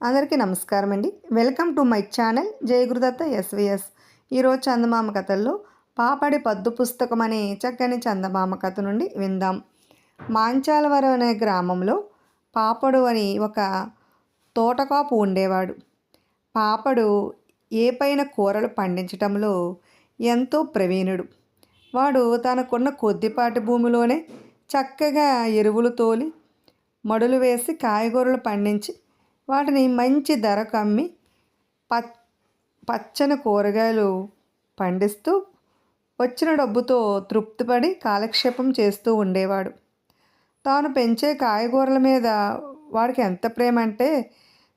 అందరికీ నమస్కారం అండి welcome to my channel Jayagurudatta SVS. ఈరోజు చందమామ కథల్లో పాపడి పద్దు పుస్తకం అనే చక్కని చందమామ కథ నుండి విందాం. మాంచాలవరం అనే గ్రామంలో పాపడు అని ఒక తోటకాపు ఉండేవాడు. పాపడు ఏ పైన కూరలు పండించటంలో ఎంతో ప్రవీణుడు. వాడు తనకున్న కొద్దిపాటి భూమిలోనే చక్కగా ఎరువులు తోలి మడులు వేసి కాయగూరలు పండించి వాటిని మంచి ధరకు అమ్మి ప పచ్చని కూరగాయలు పండిస్తూ వచ్చిన డబ్బుతో తృప్తిపడి కాలక్షేపం చేస్తూ ఉండేవాడు. తాను పెంచే కాయగూరల మీద వాడికి ఎంత ప్రేమ అంటే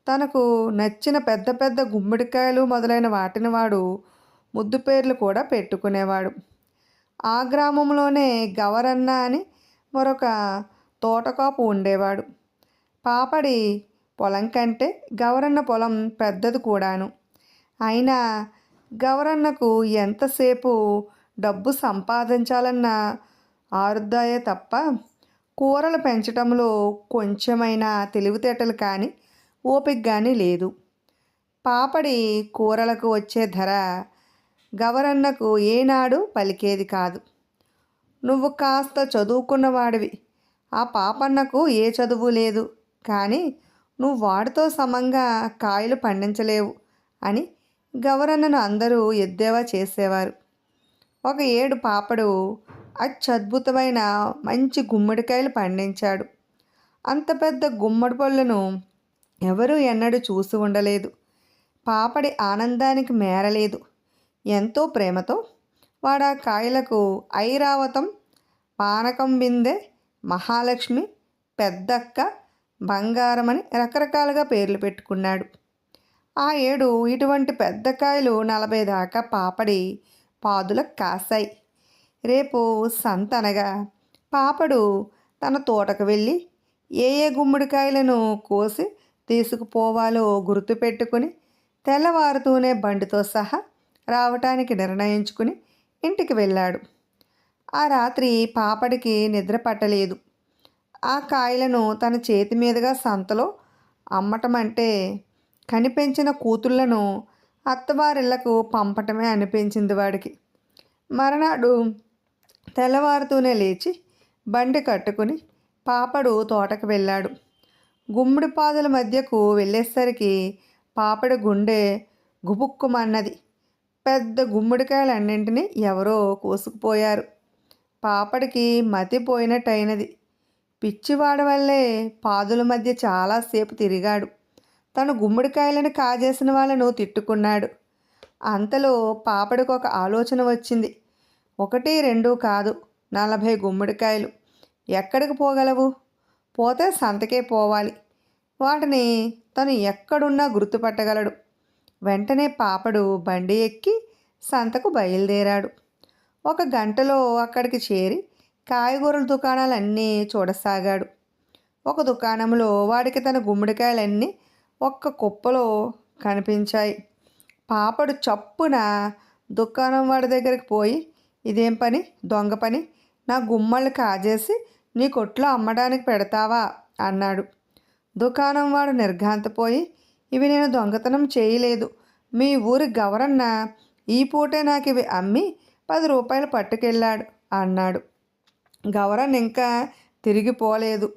తనకు నచ్చిన పెద్ద పెద్ద గుమ్మడికాయలు మొదలైన వాటిని వాడు ముద్దు పేర్లు కూడా పెట్టుకునేవాడు. ఆ గ్రామంలోనే గవరన్న అని మరొక తోటకాపు ఉండేవాడు. పాపడి పొలం కంటే గవరన్న పొలం పెద్దది కూడాను. అయినా గవరన్నకు ఎంతసేపు డబ్బు సంపాదించాలన్న ఆరుద్దాయే తప్ప కూరలు పెంచటంలో కొంచెమైనా తెలివితేటలు కానీ ఓపిక కానీ లేదు. పాపడి కూరలకు వచ్చే ధర గవరన్నకు ఏనాడు పలికేది కాదు. నువ్వు కాస్త చదువుకున్నవాడివి. ఆ పాపన్నకు ఏ చదువు లేదు. కానీ నువ్వు వాడితో సమంగా కాయలు పండించలేవు అని గవరన్నను అందరూ ఎద్దేవా చేసేవారు. ఒక ఏడు పాపడు అత్యద్భుతమైన మంచి గుమ్మడికాయలు పండించాడు. అంత పెద్ద గుమ్మడి పళ్ళను ఎవరూ ఎన్నడూ చూసి ఉండలేదు. పాపడి ఆనందానికి మేరలేదు. ఎంతో ప్రేమతో వాడా కాయలకు ఐరావతం పానకం బిందె మహాలక్ష్మి పెద్దక్క బంగారం అని రకరకాలుగా పేర్లు పెట్టుకున్నాడు. ఆ ఏడు ఇటువంటి పెద్ద కాయలు నలభై దాకా పాపడి పాదులకు కాశాయి. రేపు సంతనగా పాపడు తన తోటకు వెళ్ళి ఏ ఏ గుమ్మడికాయలను కోసి తీసుకుపోవాలో గుర్తుపెట్టుకుని తెల్లవారుతూనే బండితో సహా రావటానికి నిర్ణయించుకుని ఇంటికి వెళ్ళాడు. ఆ రాత్రి పాపడికి నిద్ర పట్టలేదు. ఆ కాయలను తన చేతి మీదుగా సంతలో అమ్మటం అంటే కనిపెంచిన కూతుళ్ళను అత్తవారిళ్ళకు పంపటమే అనిపించింది వాడికి. మరనాడు తెల్లవారుతూనే లేచి బండి కట్టుకుని పాపడు తోటకు వెళ్ళాడు. గుమ్మడి పాదుల మధ్యకు వెళ్ళేసరికి పాపడి గుండె గుబుక్కుమన్నది. పెద్ద గుమ్మడికాయలన్నింటినీ ఎవరో కోసుకుపోయారు. పాపడికి మతిపోయినట్టయినది పిచ్చివాడ వల్లే పాదుల మధ్య చాలాసేపు తిరిగాడు. తను గుమ్మడికాయలను కాజేసిన వాళ్ళను తిట్టుకున్నాడు. అంతలో పాపడికి ఒక ఆలోచన వచ్చింది. ఒకటి రెండు కాదు నలభై గుమ్మడికాయలు. ఎక్కడికి పోగలవు? పోతే సంతకే పోవాలి. వాటిని తను ఎక్కడున్నా గుర్తుపట్టగలడు. వెంటనే పాపడు బండి ఎక్కి సంతకు బయలుదేరాడు. ఒక గంటలో అక్కడికి చేరి కాయగూరల దుకాణాలన్నీ చూడసాగాడు. ఒక దుకాణంలో వాడికి తన గుమ్మడికాయలన్నీ ఒక్క కుప్పలో కనిపించాయి. పాపడు చప్పున దుకాణం వాడి దగ్గరికి పోయి ఇదేం పని? దొంగ పని? నా గుమ్మళ్ళు కాజేసి నీ కొట్లో అమ్మడానికి పెడతావా? అన్నాడు. దుకాణం వాడు నిర్ఘాంతపోయి ఇవి నేను దొంగతనం చేయలేదు. మీ ఊరి గవరన్న ఈ పూటే నాకు ఇవి అమ్మి పది రూపాయలు పట్టుకెళ్ళాడు అన్నాడు. గవరన్ ఇంకా తిరిగిపోలేదు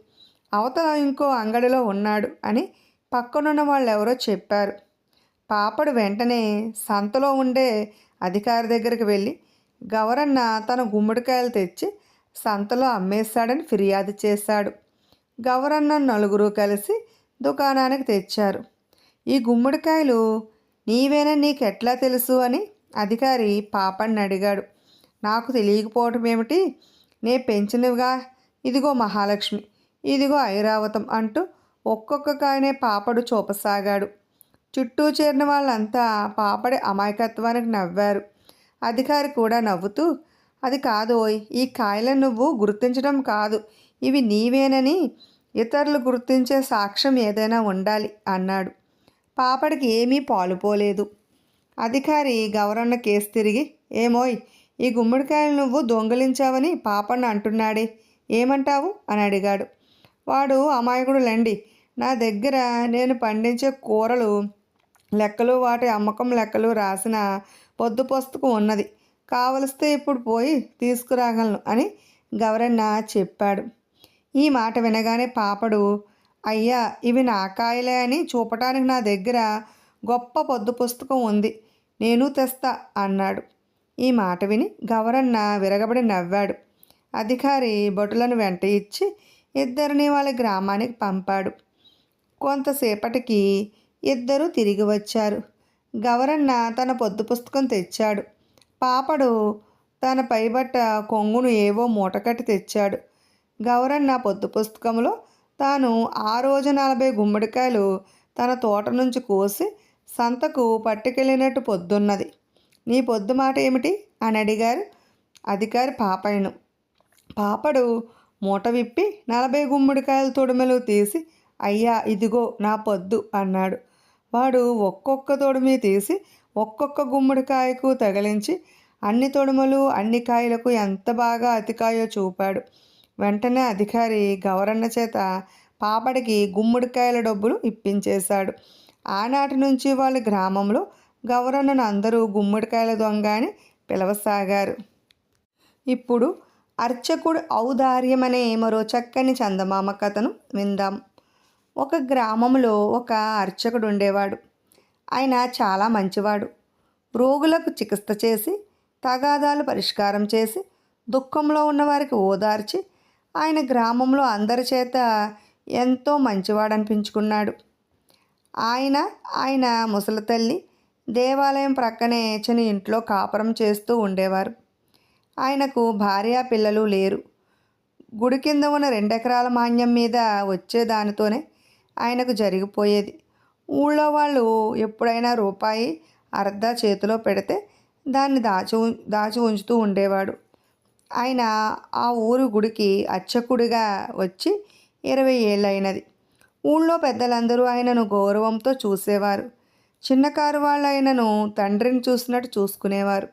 అవతల ఇంకో అంగడిలో ఉన్నాడు అని పక్కనున్న వాళ్ళు ఎవరో చెప్పారు. పాపడు వెంటనే సంతలో ఉండే అధికారి దగ్గరికి వెళ్ళి గవరన్న తన గుమ్మడికాయలు తెచ్చి సంతలో అమ్మేశాడని ఫిర్యాదు చేశాడు. గవరన్న నలుగురు కలిసి దుకాణానికి తెచ్చారు. ఈ గుమ్మడికాయలు నీవేనా నీకెట్లా తెలుసు? అని అధికారి పాపని అడిగాడు. నాకు తెలియకపోవటం ఏమిటి నే పెంచినవిగా. ఇదిగో మహాలక్ష్మి ఇదిగో ఐరావతం అంటూ ఒక్కొక్క కాయనే పాపడు చూపసాగాడు. చుట్టూ చేరిన వాళ్ళంతా పాపడి అమాయకత్వానికి నవ్వారు. అధికారి కూడా నవ్వుతూ అది కాదు ఓయ్ ఈ కాయలను నువ్వు గుర్తించడం కాదు. ఇవి నీవేనని ఇతరులు గుర్తించే సాక్ష్యం ఏదైనా ఉండాలి అన్నాడు. పాపడికి ఏమీ పాలుపోలేదు. అధికారి గౌరన్న కేసు తిరిగి ఏమోయ్ ఈ గుమ్మడికాయలు నువ్వు దొంగిలించావని పాపన్న అంటున్నాడే. ఏమంటావు? అని అడిగాడు. వాడు అమాయకుడు లేండి. నా దగ్గర నేను పండించే కూరలు లెక్కలు వాటి అమ్మకం లెక్కలు రాసిన పొద్దు పుస్తకం ఉన్నది. కావలిస్తే ఇప్పుడు పోయి తీసుకురాగలను అని గవరన్న చెప్పాడు. ఈ మాట వినగానే పాపడు అయ్యా ఇవి నా కాయలే అని చూపటానికి నా దగ్గర గొప్ప పొద్దు పుస్తకం ఉంది. నేను తెస్తా అన్నాడు. ఈ మాట విని గవరన్న విరగబడి నవ్వాడు. అధికారి భటులను వెంట ఇచ్చి ఇద్దరిని వాళ్ళ గ్రామానికి పంపాడు. కొంతసేపటికి ఇద్దరు తిరిగి వచ్చారు. గవరన్న తన పొద్దు పుస్తకం తెచ్చాడు. పాపడు తన పైబట్ట కొంగును ఏవో మూటకట్టి తెచ్చాడు. గౌరన్న పొద్దు పుస్తకంలో తాను ఆ రోజు నలభై గుమ్మడికాయలు తన తోట నుంచి కోసి సంతకు పట్టుకెళ్ళినట్టు పొద్దున్నది. నీ పొద్దు మాట ఏమిటి? అని అడిగారు అధికారి పాపయ్యను. పాపడు మూట విప్పి నలభై గుమ్మడికాయల తొడుమలు తీసి అయ్యా ఇదిగో నా పొద్దు అన్నాడు. వాడు ఒక్కొక్క తొడిమి తీసి ఒక్కొక్క గుమ్మడికాయకు తగిలించి అన్ని తొడుమలు అన్ని కాయలకు ఎంత బాగా అతికాయో చూపాడు. వెంటనే అధికారి గౌరన్న చేత పాపడికి గుమ్మడికాయల డబ్బులు ఇప్పించేశాడు. ఆనాటి నుంచి వాళ్ళ గ్రామంలో గౌరన్నను అందరూ గుమ్మడికాయల దొంగ అని పిలవసాగారు. ఇప్పుడు అర్చకుడు ఔదార్యం అనే మరో చక్కని చందమామ కథను విందాం. ఒక గ్రామంలో ఒక అర్చకుడు ఉండేవాడు ఆయన చాలా మంచివాడు. రోగులకు చికిత్స చేసి తగాదాలు పరిష్కారం చేసి దుఃఖంలో ఉన్నవారికి ఓదార్చి ఆయన గ్రామంలో అందరి చేత ఎంతో మంచివాడనిపించుకున్నాడు. ఆయన ఆయన ముసలి తల్లి దేవాలయం ప్రక్కనే చిని ఇంట్లో కాపురం చేస్తూ ఉండేవారు. ఆయనకు భార్య పిల్లలు లేరు. గుడి కింద ఉన్న రెండెకరాల మాన్యం మీద వచ్చే దానితోనే ఆయనకు జరిగిపోయేది. ఊళ్ళో వాళ్ళు ఎప్పుడైనా రూపాయి అర్ధ చేతిలో పెడితే దాన్ని దాచి దాచి ఉంచుతూ ఉండేవాడు. ఆయన ఆ ఊరు గుడికి అర్చకుడిగా వచ్చి ఇరవై ఏళ్ళైనది. ఊళ్ళో పెద్దలందరూ ఆయనను గౌరవంతో చూసేవారు. చిన్నకారు కారు ఆయనను తండ్రిని చూసినట్టు చూసుకునేవారు.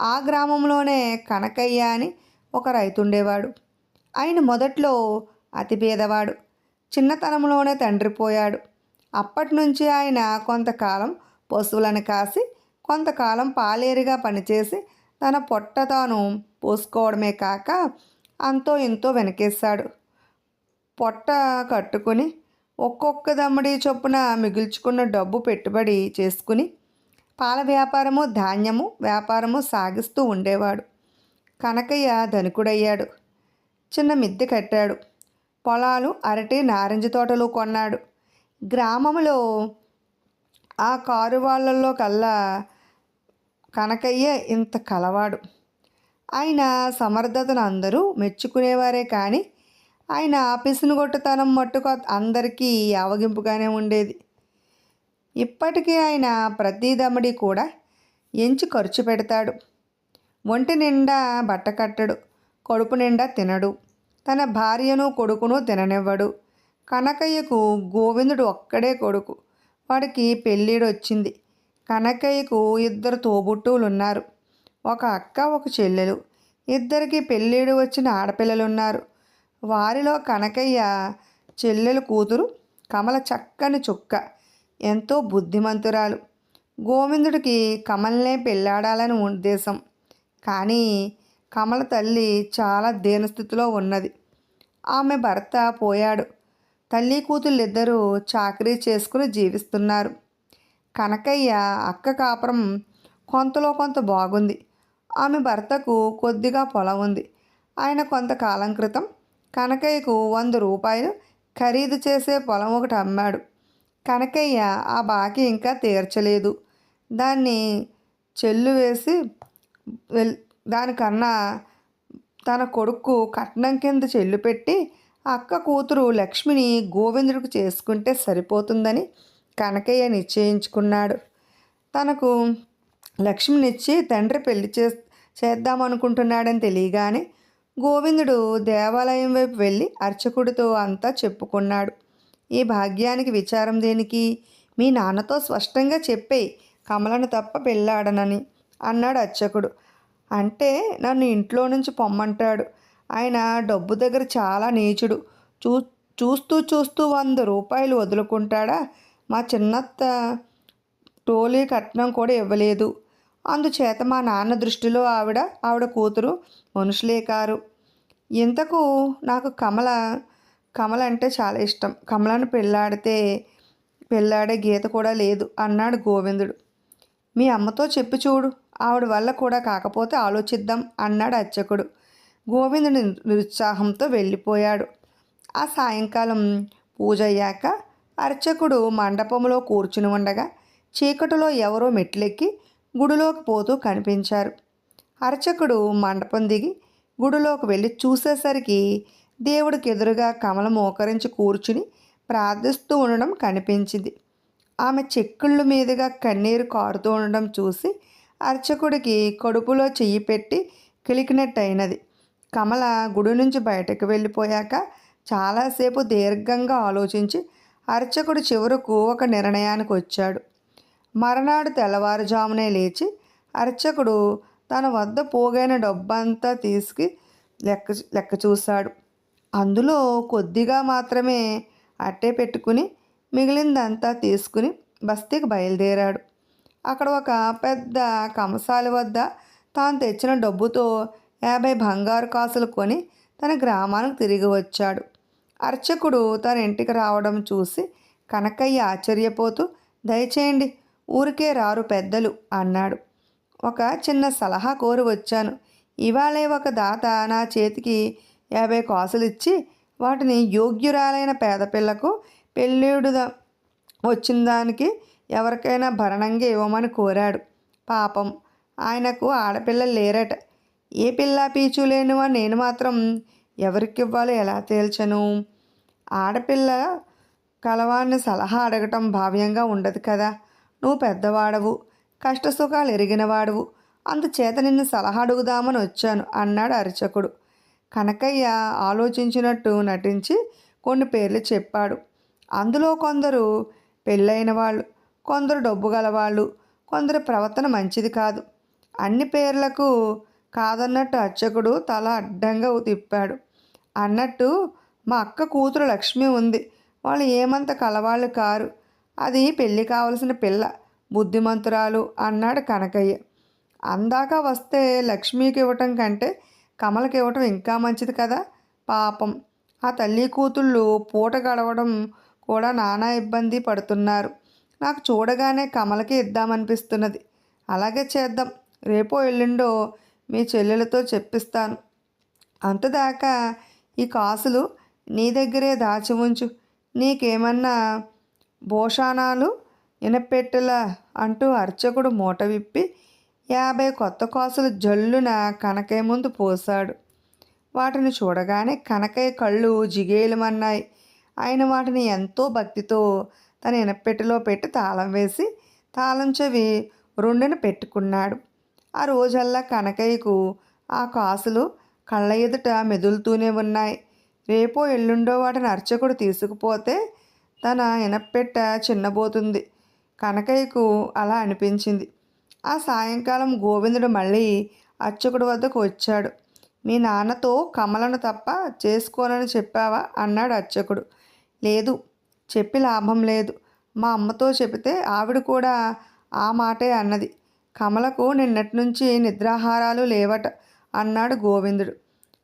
ఆ గ్రామంలోనే కనకయ్య అని ఒక రైతు ఉండేవాడు ఆయన మొదట్లో అతి పేదవాడు. చిన్నతనంలోనే తండ్రి పోయాడు. అప్పటి నుంచి ఆయన కొంతకాలం పశువులను కాసి కొంతకాలం పాలేరుగా పనిచేసి తన పొట్ట తాను పోసుకోవడమే కాక అంతో ఇంతో వెనకేశాడు. పొట్ట కట్టుకుని ఒక్కొక్క దమ్ముడి చొప్పున మిగుల్చుకున్న డబ్బు పెట్టుబడి చేసుకుని పాల వ్యాపారము ధాన్యము వ్యాపారము సాగిస్తూ ఉండేవాడు. కనకయ్య ధనికుడయ్యాడు. చిన్న మిద్దె కట్టాడు. పొలాలు అరటి నారింజ తోటలు కొన్నాడు. గ్రామంలో ఆ కారు వాళ్ళల్లో కల్లా కనకయ్య ఇంత కలవాడు. ఆయన సమర్థతను అందరూ మెచ్చుకునేవారే కానీ ఆయన ఆఫీసును కొట్టుతనం మట్టుకు అందరికీ అవగింపుగానే ఉండేది. ఇప్పటికీ ఆయన ప్రతి దమడి కూడా ఎంచి ఖర్చు పెడతాడు. ఒంటి నిండా బట్ట కట్టడు కడుపు నిండా తినడు. తన భార్యను కొడుకును తిననివ్వడు. కనకయ్యకు గోవిందుడు ఒక్కడే కొడుకు. వాడికి పెళ్ళిడు వచ్చింది కనకయ్యకు ఇద్దరు తోబుట్టువులు ఉన్నారు ఒక అక్క ఒక చెల్లెలు. ఇద్దరికి పెళ్ళిడు వచ్చిన ఆడపిల్లలు ఉన్నారు వారిలో కనకయ్య చెల్లెలు కూతురు కమల చక్కని చుక్క ఎంతో బుద్ధిమంతురాలు. గోవిందుడికి కమల్నే పెళ్ళాడాలని ఉద్దేశం. కానీ కమల తల్లి చాలా దీనస్థితిలో ఉన్నది. ఆమె భర్త పోయాడు. తల్లి కూతుళ్ళిద్దరూ చాకరీ చేసుకుని జీవిస్తున్నారు. కనకయ్య అక్క కాపురం కొంతలో కొంత బాగుంది. ఆమె భర్తకు కొద్దిగా పొలం ఉంది. ఆయన కొంతకాలం క్రితం కనకయ్యకు వంద రూపాయలు ఖరీదు చేసే పొలం ఒకటి అమ్మాడు. కనకయ్య ఆ బాకీ ఇంకా తీర్చలేదు. దాన్ని చెల్లు వేసి వెల్ దానికన్నా తన కొడుకు కట్నం కింద చెల్లు పెట్టి అక్క కూతురు లక్ష్మిని గోవిందుడికి చేసుకుంటే సరిపోతుందని కనకయ్య నిశ్చయించుకున్నాడు. తనకు లక్ష్మినిచ్చి తండ్రి పెళ్ళి చే చేద్దామనుకుంటున్నాడని తెలియగానే గోవిందుడు దేవాలయం వైపు వెళ్ళి అర్చకుడితో అంతా చెప్పుకున్నాడు. ఈ భాగ్యానికి విచారం దేనికి? మీ నాన్నతో స్పష్టంగా చెప్పేయి కమలను తప్ప పెళ్ళాడనని అన్నాడు అర్చకుడు. అంటే నన్ను ఇంట్లో నుంచి పొమ్మంటాడు. ఆయన డబ్బు దగ్గర చాలా నీచుడు. చూ చూస్తూ చూస్తూ వంద రూపాయలు వదులుకుంటాడా? మా చిన్నత్త టోలీ కట్నం కూడా ఇవ్వలేదు. అందుచేత మా నాన్న దృష్టిలో ఆవిడ ఆవిడ కూతురు మనుషులే కారు. ఇంతకు నాకు కమల కమల అంటే చాలా ఇష్టం. కమలను పెళ్ళాడితే పెళ్ళాడే గీత కూడా లేదు అన్నాడు గోవిందుడు. మీ అమ్మతో చెప్పి చూడు ఆవిడ వల్ల కూడా కాకపోతే ఆలోచిద్దాం అన్నాడు అర్చకుడు. గోవిందుడు నిరుత్సాహంతో వెళ్ళిపోయాడు. ఆ సాయంకాలం పూజ అయ్యాక అర్చకుడు మండపంలో కూర్చుని ఉండగా చీకటిలో ఎవరో మెట్లెక్కి గుడిలోకి పోతూ కనిపించారు. అర్చకుడు మండపం దిగి గుడిలోకి వెళ్ళి చూసేసరికి దేవుడికి ఎదురుగా కమల మోకరించి కూర్చుని ప్రార్థిస్తూ ఉండడం కనిపించింది. ఆమె చెక్కుళ్ళ మీదుగా కన్నీరు కారుతూ ఉండడం చూసి అర్చకుడికి కడుపులో చెయ్యి పెట్టి కిలికినట్టయినది. కమల గుడి నుంచి బయటకు వెళ్ళిపోయాక చాలాసేపు దీర్ఘంగా ఆలోచించి అర్చకుడు చివరకు ఒక నిర్ణయానికి వచ్చాడు. మరనాడు తెల్లవారుజామునే లేచి అర్చకుడు తన వద్ద పోగైన డబ్బంతా తీసుకు లెక్క లెక్క చూశాడు. అందులో కొద్దిగా మాత్రమే అట్టే పెట్టుకుని మిగిలిందంతా తీసుకుని బస్తీకి బయలుదేరాడు. అక్కడ ఒక పెద్ద కంసాలి వద్ద తాను తెచ్చిన డబ్బుతో యాభై బంగారు కాసులు కొని తన గ్రామానికి తిరిగి వచ్చాడు. అర్చకుడు తన ఇంటికి రావడం చూసి కనకయ్య ఆశ్చర్యపోతూ దయచేయండి ఊరికే రారు పెద్దలు అన్నాడు. ఒక చిన్న సలహా కోరి వచ్చాను. ఇవాళే ఒక దాత నా చేతికి యాభై కాసులు ఇచ్చి వాటిని యోగ్యురాలైన పేద పిల్లకు పెళ్ళిడు వచ్చిన దానికి ఎవరికైనా భరణంగా ఇవ్వమని కోరాడు. పాపం ఆయనకు ఆడపిల్లలు లేరట. ఏ పిల్ల పీచు లేనివా నేను మాత్రం ఎవరికి ఇవ్వాలో ఎలా తేల్చను? ఆడపిల్ల కలవాన్ని సలహా అడగటం భావ్యంగా ఉండదు కదా. నువ్వు పెద్దవాడవు కష్టసుఖాలు ఎరిగినవాడవు. అందుచేత నిన్ను సలహా అడుగుదామని వచ్చాను అన్నాడు అర్చకుడు. కనకయ్య ఆలోచించినట్టు నటించి కొన్ని పేర్లు చెప్పాడు. అందులో కొందరు పెళ్ళైన వాళ్ళు కొందరు డబ్బు గలవాళ్ళు కొందరు ప్రవర్తన మంచిది కాదు. అన్ని పేర్లకు కాదన్నట్టు అర్చకుడు తల అడ్డంగా తిప్పాడు. అన్నట్టు మా అక్క కూతురు లక్ష్మి ఉంది వాళ్ళు ఏమంత కలవాళ్ళు కారు. అది పెళ్ళి కావలసిన పిల్ల బుద్ధిమంతురాలు అన్నాడు కనకయ్య. అందాక వస్తే లక్ష్మికి ఇవ్వటం కంటే కమలకి ఇవ్వటం ఇంకా మంచిది కదా? పాపం. ఆ తల్లి కూతుళ్ళు పూట గడవడం కూడా నానా ఇబ్బంది పడుతున్నారు. నాకు చూడగానే కమలకి ఇద్దామనిపిస్తున్నది. అలాగే చేద్దాం. రేపో ఎల్లుండో మీ చెల్లెలతో చెప్పిస్తాను. అంతదాకా ఈ కాసులు నీ దగ్గరే దాచి ఉంచు. నీకేమన్నా భోషానాలు ఇనపెట్టెలా అంటూ అర్చకుడు మూట విప్పి యాభై కొత్త కాసులు జల్లున కనకయ్య ముందు పోశాడు. వాటిని చూడగానే కనకయ్య కళ్ళు జిగేలుమన్నాయి. ఆయన వాటిని ఎంతో భక్తితో తన ఇనపెట్టెలో పెట్టి తాళం వేసి తాళం చెవి రెండును పెట్టుకున్నాడు. ఆ రోజల్లా కనకయ్యకు ఆ కాసులు కళ్ళ ఎదుట మెదులుతూనే ఉన్నాయి. రేపో ఎల్లుండో వాటిని అర్చకుడు తీసుకుపోతే తన ఇనపెట్ట చిన్నబోతుంది. కనకయ్యకు అలా అనిపించింది. ఆ సాయంకాలం గోవిందుడు మళ్ళీ అర్చకుడి వద్దకు వచ్చాడు. మీ నాన్నతో కమలను తప్ప చేసుకోనని చెప్పావా? అన్నాడు అర్చకుడు. లేదు చెప్పి లాభం లేదు. మా అమ్మతో చెబితే ఆవిడ కూడా ఆ మాటే అన్నది. కమలకు నిన్నటి నుంచి నిద్రాహారాలు లేవట అన్నాడు గోవిందుడు.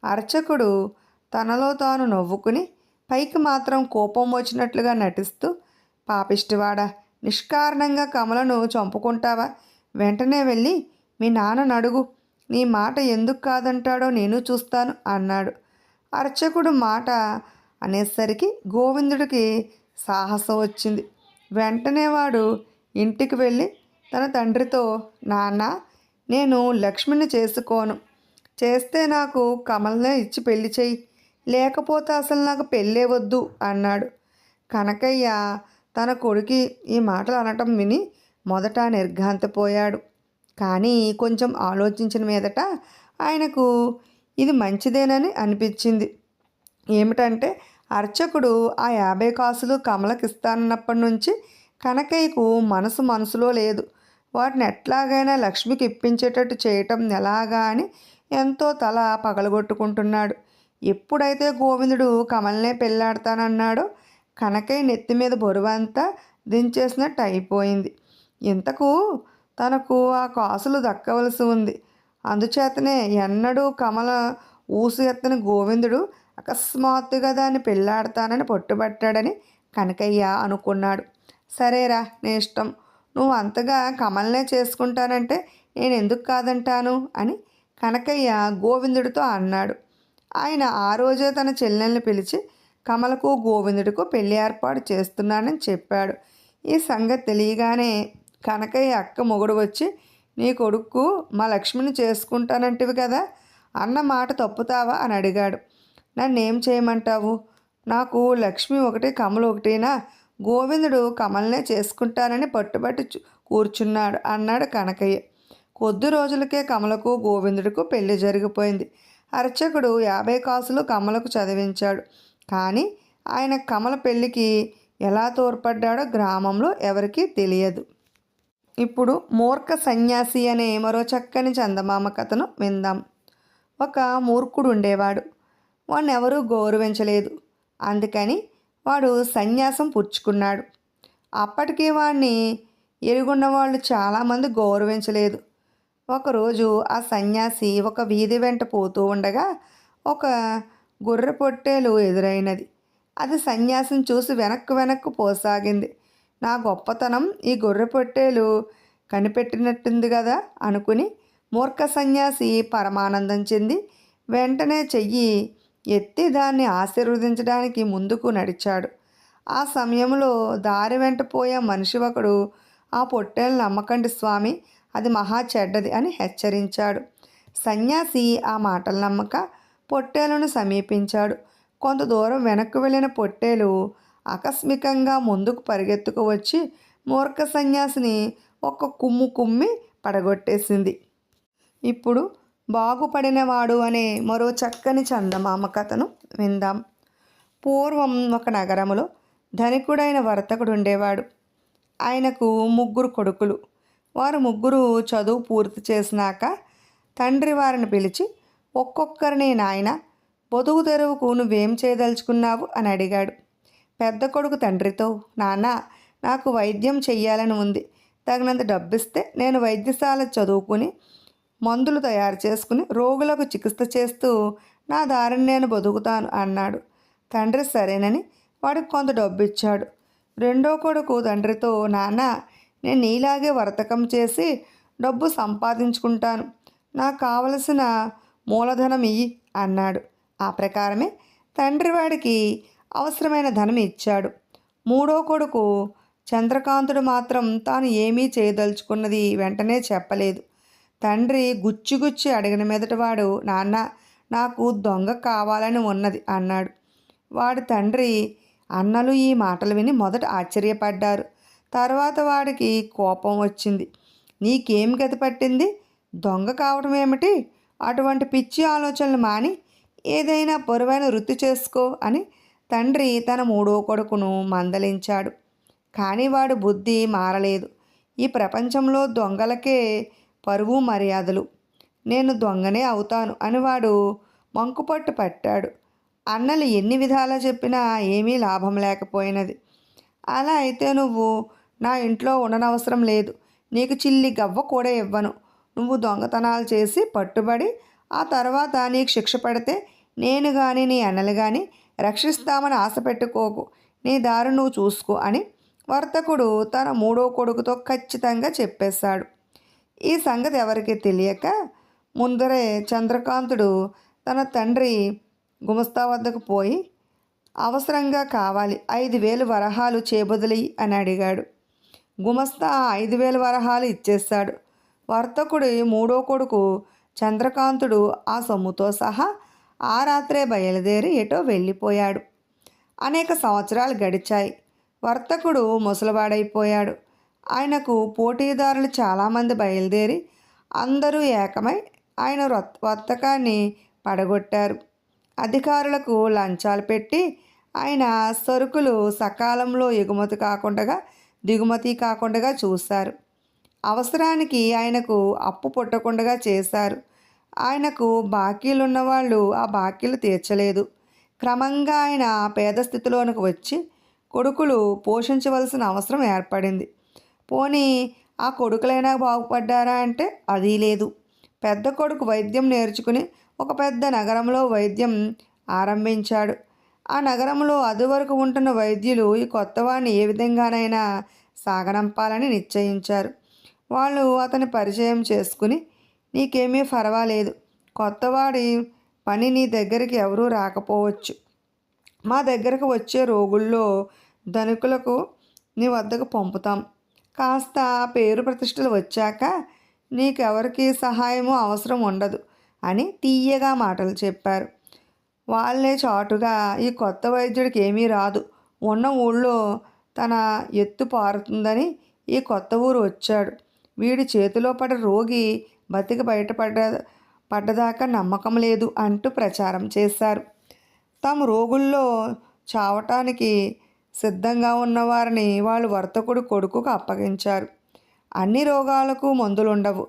అర్చకుడు తనలో తాను నవ్వుకుని పైకి మాత్రం కోపం వచ్చినట్లుగా నటిస్తూ పాపిష్టివాడా నిష్కారణంగా కమలను చంపుకుంటావా? వెంటనే వెళ్ళి మీ నాన్నను అడుగు. నీ మాట ఎందుకు కాదంటాడో నేను చూస్తాను అన్నాడు. అర్చకుడు మాట అనేసరికి గోవిందుడికి సాహసం వచ్చింది. వెంటనే వాడు ఇంటికి వెళ్ళి తన తండ్రితో నాన్న నేను లక్ష్మిని చేసుకోను. చేస్తే నాకు కమల్నే ఇచ్చి పెళ్ళి చేయి లేకపోతే అసలు నాకు పెళ్ళే వద్దు అన్నాడు. కనకయ్య తన కొడుకి ఈ మాటలు అనటం విని మొదట నిర్ఘాంతపోయాడు. కానీ కొంచెం ఆలోచించిన మీదట ఆయనకు ఇది మంచిదేనని అనిపించింది. ఏమిటంటే అర్చకుడు ఆ యాభై కాసులు కమలకిస్తానన్నప్పటి నుంచి కనకయ్యకు మనసు మనసులో లేదు. వాటిని ఎట్లాగైనా లక్ష్మికి ఇప్పించేటట్టు చేయటం ఎలాగా అని ఎంతో తల పగలగొట్టుకుంటున్నాడు. ఎప్పుడైతే గోవిందుడు కమల్నే పెళ్ళాడతానన్నాడో కనకయ్య నెత్తి మీద బరువంతా దించేసినట్టు అయిపోయింది. ఇంతకు తనకు ఆ కాసులు దక్కవలసి ఉంది. అందుచేతనే ఎన్నడూ కమల ఊసు ఎత్తని గోవిందుడు అకస్మాత్తుగా దాన్ని పెళ్ళాడతానని పట్టుబట్టాడని కనకయ్య అనుకున్నాడు. సరేరా నీ ఇష్టం. నువ్వు అంతగా కమల్నే చేసుకుంటానంటే నేను ఎందుకు కాదంటాను? అని కనకయ్య గోవిందుడితో అన్నాడు. ఆయన ఆ రోజే తన చెల్లెల్ని పిలిచి కమలకు గోవిందుడికి పెళ్ళి ఏర్పాటు చేస్తున్నానని చెప్పాడు. ఈ సంగతి తెలియగానే కనకయ్య అక్క మొగుడు వచ్చి నీ కొడుకు మా లక్ష్మిని చేసుకుంటానంటివి కదా అన్న మాట తప్పుతావా? అని అడిగాడు. నన్నేం చేయమంటావు? నాకు లక్ష్మి ఒకటి కమలు ఒకటినా? గోవిందుడు కమల్నే చేసుకుంటానని పట్టుబట్టి కూర్చున్నాడు అన్నాడు కనకయ్య. కొద్ది రోజులకే కమలకు గోవిందుడికి పెళ్ళి జరిగిపోయింది. అర్చకుడు యాభై కాసులు కమలకు చదివించాడు. కానీ ఆయన కమల పెళ్ళికి ఎలా తోడ్పడ్డాడో గ్రామంలో ఎవరికీ తెలియదు. ఇప్పుడు మూర్ఖ సన్యాసి అనే మరో చక్కని చందమామ కథను విందాం. ఒక మూర్ఖుడు ఉండేవాడు వాడిని ఎవరూ గౌరవించలేదు. అందుకని వాడు సన్యాసం పుచ్చుకున్నాడు. అప్పటికీ వాడిని ఎరుగున్న వాళ్ళు చాలామంది గౌరవించలేదు. ఒకరోజు ఆ సన్యాసి ఒక వీధి వెంట పోతూ ఉండగా ఒక గుర్ర పొట్టేలు ఎదురైనది. అది సన్యాసిని చూసి వెనక్కు వెనక్కు పోసాగింది. నా గొప్పతనం ఈ గొర్రె పొట్టేలు కనిపెట్టినట్టుంది కదా అనుకుని మూర్ఖ సన్యాసి పరమానందం చెంది వెంటనే చెయ్యి ఎత్తి దాన్ని ఆశీర్వదించడానికి ముందుకు నడిచాడు. ఆ సమయంలో దారి వెంట పోయే మనిషి ఒకడు ఆ పొట్టేలు నమ్మకండి స్వామి అది మహా చెడ్డది అని హెచ్చరించాడు. సన్యాసి ఆ మాటలు నమ్మక పొట్టేలను సమీపించాడు. కొంత దూరం వెనక్కు వెళ్ళిన పొట్టేలు ఆకస్మికంగా ముందుకు పరిగెత్తుకు వచ్చి మూర్ఖ సన్యాసిని ఒక కుమ్ము కుమ్మి పడగొట్టేసింది. ఇప్పుడు బాగుపడినవాడు అనే మరో చక్కని చందమామ కథను విందాం. పూర్వం ఒక నగరములో ధనికుడైన వర్తకుడు ఉండేవాడు. ఆయనకు ముగ్గురు కొడుకులు. వారు ముగ్గురు చదువు పూర్తి చేసినాక తండ్రి వారిని పిలిచి ఒక్కొక్కరిని నాయన బొదుగు తెరువుకు నువ్వేం చేయదలుచుకున్నావు? అని అడిగాడు. పెద్ద కొడుకు తండ్రితో నాన్న నాకు వైద్యం చెయ్యాలని ఉంది. తగినంత డబ్బిస్తే నేను వైద్యశాల చదువుకుని మందులు తయారు చేసుకుని రోగులకు చికిత్స చేస్తూ నా దారిని నేను బతుకుతాను అన్నాడు. తండ్రి సరేనని వాడికి కొంత డబ్బు ఇచ్చాడు రెండో కొడుకు తండ్రితో నాన్న నేను నీలాగే వర్తకం చేసి డబ్బు సంపాదించుకుంటాను. నాకు కావలసిన మూలధనం ఇయ్యి అన్నాడు. ఆ ప్రకారమే తండ్రి వాడికి అవసరమైన ధనం ఇచ్చాడు. మూడో కొడుకు చంద్రకాంతుడు మాత్రం తాను ఏమీ చేయదలుచుకున్నది వెంటనే చెప్పలేదు. తండ్రి గుచ్చి గుచ్చి అడిగిన మీదట వాడు నాన్న నాకు దొంగ కావాలని ఉన్నది అన్నాడు. వాడి తండ్రి అన్నలు ఈ మాటలు విని మొదట ఆశ్చర్యపడ్డారు. తర్వాత వాడికి కోపం వచ్చింది. నీకేం గతి పట్టింది? దొంగ కావడం ఏమిటి? అటువంటి పిచ్చి ఆలోచనలు మాని ఏదైనా పొరువైన వృత్తి చేసుకో అని తండ్రి తన మూడో కొడుకును మందలించాడు. కానీ వాడు బుద్ధి మారలేదు. ఈ ప్రపంచంలో దొంగలకే పరువు మర్యాదలు. నేను దొంగనే అవుతాను అని వాడు మంకుపట్టు పట్టాడు. అన్నలు ఎన్ని విధాలా చెప్పినా ఏమీ లాభం లేకపోయినది. అలా అయితే నువ్వు నా ఇంట్లో ఉండనవసరం లేదు. నీకు చిల్లి గవ్వ కూడా ఇవ్వను. నువ్వు దొంగతనాలు చేసి పట్టుబడి ఆ తర్వాత నీకు శిక్ష పడితే నేను కానీ నీ అన్నలు కానీ రక్షిస్తామని ఆశ పెట్టుకోకు. నీ దారి నువ్వు చూసుకో అని వర్తకుడు తన మూడో కొడుకుతో ఖచ్చితంగా చెప్పేశాడు. ఈ సంగతి ఎవరికి తెలియక ముందరే చంద్రకాంతుడు తన తండ్రి గుమస్తా వద్దకు పోయి అవసరంగా కావాలి. ఐదు వేలు వరహాలు చేబదులి అని అడిగాడు. గుమస్తా ఐదు వేల వరహాలు ఇచ్చేశాడు వర్తకుడి మూడో కొడుకు చంద్రకాంతుడు ఆ సొమ్ముతో సహా ఆ రాత్రే బయలుదేరి ఎటో వెళ్ళిపోయాడు. అనేక సంవత్సరాలు గడిచాయి. వర్తకుడు ముసలివాడైపోయాడు. ఆయనకు పోటీదారులు చాలామంది బయలుదేరి అందరూ ఏకమై ఆయన వర్తకాన్ని పడగొట్టారు. అధికారులకు లంచాలు పెట్టి ఆయన సరుకులు సకాలంలో ఎగుమతి కాకుండా దిగుమతి కాకుండా చూశారు అవసరానికి ఆయనకు అప్పు పుట్టకుండా చేశారు ఆయనకు బాకీలు ఉన్నవాళ్ళు ఆ బాకీలు తీర్చలేదు. క్రమంగా ఆయన పేద స్థితిలోనికి వచ్చి కొడుకులు పోషించవలసిన అవసరం ఏర్పడింది. పోనీ ఆ కొడుకులైనా బాగుపడ్డారా అంటే అది లేదు. పెద్ద కొడుకు వైద్యం నేర్చుకుని ఒక పెద్ద నగరంలో వైద్యం ఆరంభించాడు. ఆ నగరంలో అదివరకు ఉంటున్న వైద్యులు ఈ కొత్తవాడిని ఏ విధంగానైనా సాగనంపాలని నిశ్చయించారు. వాళ్ళు అతని పరిచయం చేసుకుని నీకేమీ పర్వాలేదు కొత్తవాడి పని నీ దగ్గరికి ఎవరూ రాకపోవచ్చు. మా దగ్గరకు వచ్చే రోగుల్లో ధనికులకు నీ వద్దకు పంపుతాం. కాస్త పేరు ప్రతిష్టలు వచ్చాక నీకెవరికి సహాయము అవసరం ఉండదు అని తీయగా మాటలు చెప్పారు. వాళ్ళే చాటుగా ఈ కొత్త వైద్యుడికి ఏమీ రాదు. ఉన్న ఊళ్ళో తన ఎత్తు పారుతుందని ఈ కొత్త ఊరు వచ్చాడు. వీడి చేతిలో పడ రోగి బతికి బయటపడ్డ పడ్డదాకా నమ్మకం లేదు అంటూ ప్రచారం చేశారు. తాము రోగుల్లో చావటానికి సిద్ధంగా ఉన్నవారిని వాళ్ళు వర్తకుడు కొడుకుకు అప్పగించారు. అన్ని రోగాలకు మందులుండవు.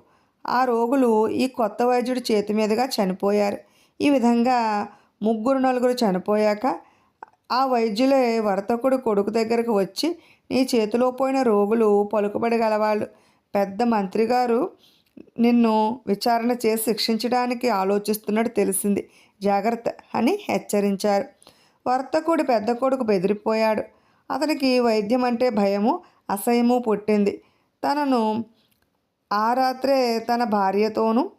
ఆ రోగులు ఈ కొత్త వైద్యుడి చేతి మీదుగా చనిపోయారు. ఈ విధంగా ముగ్గురు నలుగురు చనిపోయాక ఆ వైద్యులే వర్తకుడు కొడుకు దగ్గరకు వచ్చి నీ చేతిలో పోయిన రోగులు పలుకుబడి గలవాళ్ళు పెద్ద మంత్రి గారు నిన్ను విచారణ చేసి శిక్షించడానికి ఆలోచిస్తున్నట్టు తెలిసింది. జాగ్రత్త అని హెచ్చరించారు. వర్తకుడు పెద్ద కొడుకు బెదిరిపోయాడు. అతనికి వైద్యం అంటే భయము అసహ్యము పుట్టింది. తనను ఆ రాత్రే తన భార్యతోనూ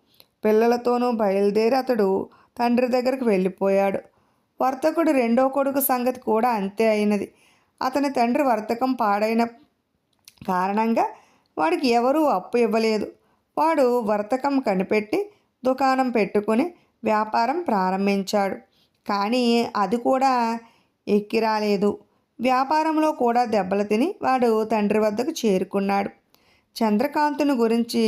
పిల్లలతోనూ బయలుదేరి అతడు తండ్రి దగ్గరికి వెళ్ళిపోయాడు. వర్తకుడు రెండో కొడుకు సంగతి కూడా అంతే అయినది. అతని తండ్రి వర్తకం పాడైన కారణంగా వాడికి ఎవరూ అప్పు ఇవ్వలేదు. వాడు వర్తకం కనిపెట్టి దుకాణం పెట్టుకుని వ్యాపారం ప్రారంభించాడు. కానీ అది కూడా ఎక్కిరాలేదు. వ్యాపారంలో కూడా దెబ్బలు తిని వాడు తండ్రి వద్దకు చేరుకున్నాడు. చంద్రకాంతుని గురించి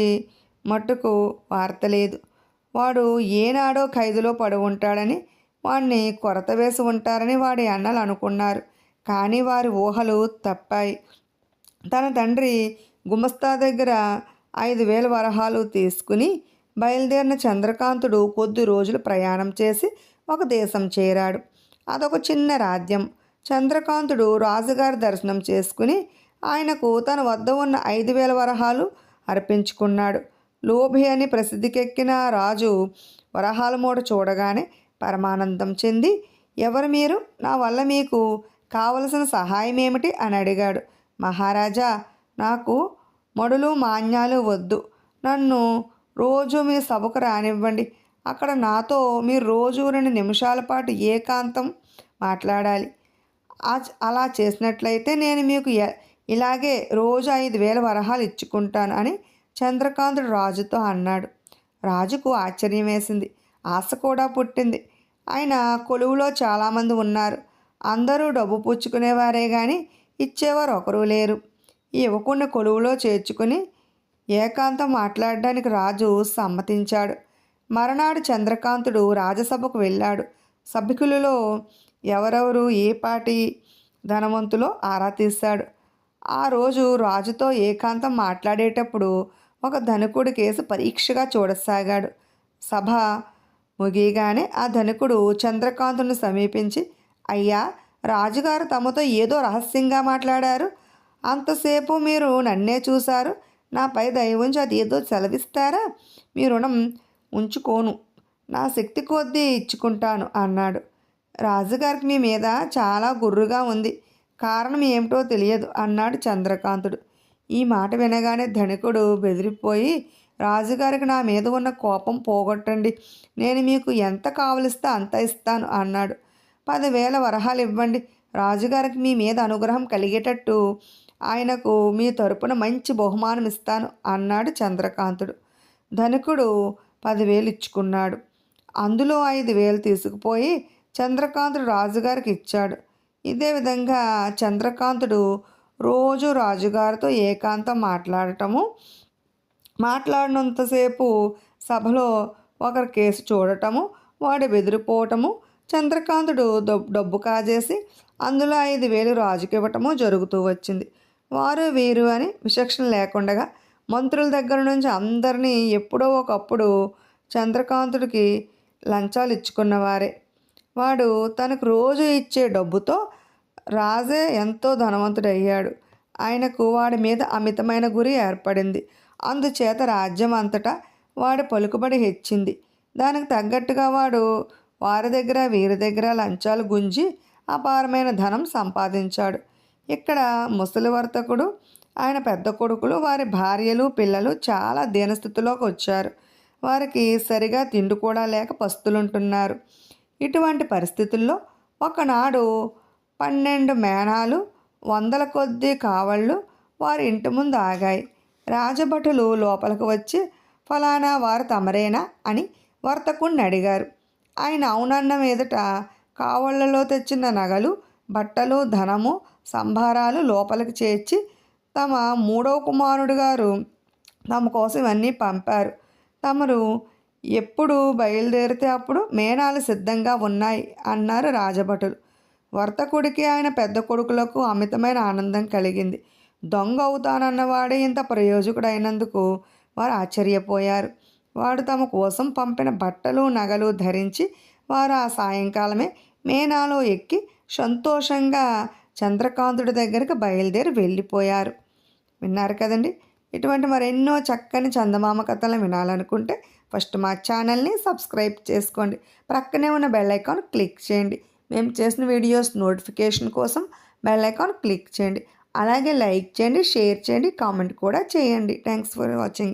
మట్టుకు వార్త లేదు. వాడు ఏనాడో ఖైదులో పడి ఉంటాడని వాడిని కొరత వేసి ఉంటారని వాడి అన్నలు అనుకున్నారు. కానీ వారి ఊహలు తప్పాయి. తన తండ్రి గుమస్తా దగ్గర ఐదు వేల వరహాలు తీసుకుని బయలుదేరిన చంద్రకాంతుడు కొద్ది రోజులు ప్రయాణం చేసి ఒక దేశం చేరాడు. అదొక చిన్న రాజ్యం. చంద్రకాంతుడు రాజుగారి దర్శనం చేసుకుని ఆయనకు తన వద్ద ఉన్న ఐదు వేల వరహాలు అర్పించుకున్నాడు. లోభి అని ప్రసిద్ధికెక్కిన రాజు వరహాల మూట చూడగానే పరమానందం చెంది ఎవరు మీరు? నా వల్ల మీకు కావలసిన సహాయం ఏమిటి? అని అడిగాడు. మహారాజా నాకు మడులు మాన్యాలు వద్దు. నన్ను రోజు మీ సభకు రానివ్వండి. అక్కడ నాతో మీరు రోజు రెండు నిమిషాల పాటు ఏకాంతం మాట్లాడాలి. అలా చేసినట్లయితే నేను మీకు ఇలాగే రోజు ఐదు వేల వరహాలు ఇచ్చుకుంటాను అని చంద్రకాంతుడు రాజుతో అన్నాడు. రాజుకు ఆశ్చర్యం వేసింది. ఆశ కూడా పుట్టింది. ఆయన కొలువులో చాలామంది ఉన్నారు. అందరూ డబ్బు పుచ్చుకునేవారే కానీ ఇచ్చేవారు ఒకరూ లేరు. ఈ యువకుణ్ణి కొలువులో చేర్చుకుని ఏకాంతం మాట్లాడడానికి రాజు సమ్మతించాడు. మరనాడు చంద్రకాంతుడు రాజసభకు వెళ్ళాడు. సభికులలో ఎవరెవరు ఏ పాటి ధనవంతులో ఆరా తీశాడు. ఆ రోజు రాజుతో ఏకాంతం మాట్లాడేటప్పుడు ఒక ధనుకుడు కేసు పరీక్షగా చూడసాగాడు. సభ ముగియగానే ఆ ధనుకుడు చంద్రకాంతును సమీపించి అయ్యా రాజుగారు తమతో ఏదో రహస్యంగా మాట్లాడారు. అంతసేపు మీరు నన్నే చూశారు. నాపై దయవుంచి అది ఏదో సెలవిస్తారా? మీ రుణం ఉంచుకోను. నా శక్తి కొద్దీ ఇచ్చుకుంటాను అన్నాడు. రాజుగారికి మీ మీద చాలా గుర్రుగా ఉంది. కారణం ఏమిటో తెలియదు అన్నాడు చంద్రకాంతుడు. ఈ మాట వినగానే ధనికుడు బెదిరిపోయి రాజుగారికి నా మీద ఉన్న కోపం పోగొట్టండి. నేను మీకు ఎంత కావలిస్తే అంత ఇస్తాను అన్నాడు. పదివేల వరహాలు ఇవ్వండి. రాజుగారికి మీ మీద అనుగ్రహం కలిగేటట్టు ఆయనకు మీ తరపున మంచి బహుమానం ఇస్తాను అన్నాడు చంద్రకాంతుడు. ధనికుడు పదివేలు ఇచ్చుకున్నాడు. అందులో ఐదు వేలు తీసుకుపోయి చంద్రకాంతుడు రాజుగారికి ఇచ్చాడు. ఇదే విధంగా చంద్రకాంతుడు రోజు రాజుగారితో ఏకాంతం మాట్లాడటము. మాట్లాడినంతసేపు సభలో ఒకరి కేసు చూడటము వాడు బెదిరిపోవటము. చంద్రకాంతుడు డబ్బు కాజేసి అందులో ఐదు వేలు రాజుకి ఇవ్వటము జరుగుతూ వచ్చింది. వారు వీరు అని విచక్షణ లేకుండా మంత్రుల దగ్గర నుంచి అందరినీ ఎప్పుడో ఒకప్పుడు చంద్రకాంతుడికి లంచాలు ఇచ్చుకున్నవారే. వాడు తనకు రోజు ఇచ్చే డబ్బుతో రాజే ఎంతో ధనవంతుడయ్యాడు. ఆయనకు వాడి మీద అమితమైన గురి ఏర్పడింది. అందుచేత రాజ్యం అంతటా వాడి పలుకుబడి హెచ్చింది. దానికి తగ్గట్టుగా వాడు వారి దగ్గర వీరి దగ్గర లంచాలు గుంజి అపారమైన ధనం సంపాదించాడు. ఇక్కడ ముసలి వర్తకుడు ఆయన పెద్ద కొడుకులు వారి భార్యలు పిల్లలు చాలా దీనస్థితిలోకి వచ్చారు. వారికి సరిగా తిండి కూడా లేక పస్తులుంటున్నారు. ఇటువంటి పరిస్థితుల్లో ఒకనాడు పన్నెండు మేనాలు వందల కొద్దీ కావళ్ళు వారి ఇంటి ముందు ఆగాయి. రాజభటులు లోపలికి వచ్చి ఫలానా వారు తమరేనా? అని వర్తకుణ్ణి అడిగారు. ఆయన అవునన్న మీదట కావళ్ళలో తెచ్చిన నగలు బట్టలు ధనము సంభారాలు లోపలికి చేర్చి తమ మూడవ కుమారుడు గారు తమ కోసం ఇవన్నీ పంపారు. తమరు ఎప్పుడు బయలుదేరితే అప్పుడు మేనాలు సిద్ధంగా ఉన్నాయి అన్నారు రాజభటులు. వర్తకుడికి ఆయన పెద్ద కొడుకులకు అమితమైన ఆనందం కలిగింది. దొంగ అవుతానన్నవాడే ఇంత ప్రయోజకుడైనందుకు వారు ఆశ్చర్యపోయారు. వాడు తమ కోసం పంపిన బట్టలు నగలు ధరించి వారు ఆ సాయంకాలమే మేనాలో ఎక్కి సంతోషంగా చంద్రకాంతుడి దగ్గరికి బయలుదేరి వెళ్ళిపోయారు. విన్నారు కదండి? ఇటువంటి మరెన్నో చక్కని చందమామ కథలు వినాలనుకుంటే ఫస్ట్ మా ఛానల్ని సబ్స్క్రైబ్ చేసుకోండి. ప్రక్కనే ఉన్న బెల్ ఐకాన్ క్లిక్ చేయండి. మేము చేసిన వీడియోస్ నోటిఫికేషన్ కోసం బెల్ ఐకాన్ క్లిక్ చేయండి. అలాగే లైక్ చేయండి షేర్ చేయండి కామెంట్ కూడా చేయండి. Thanks for watching.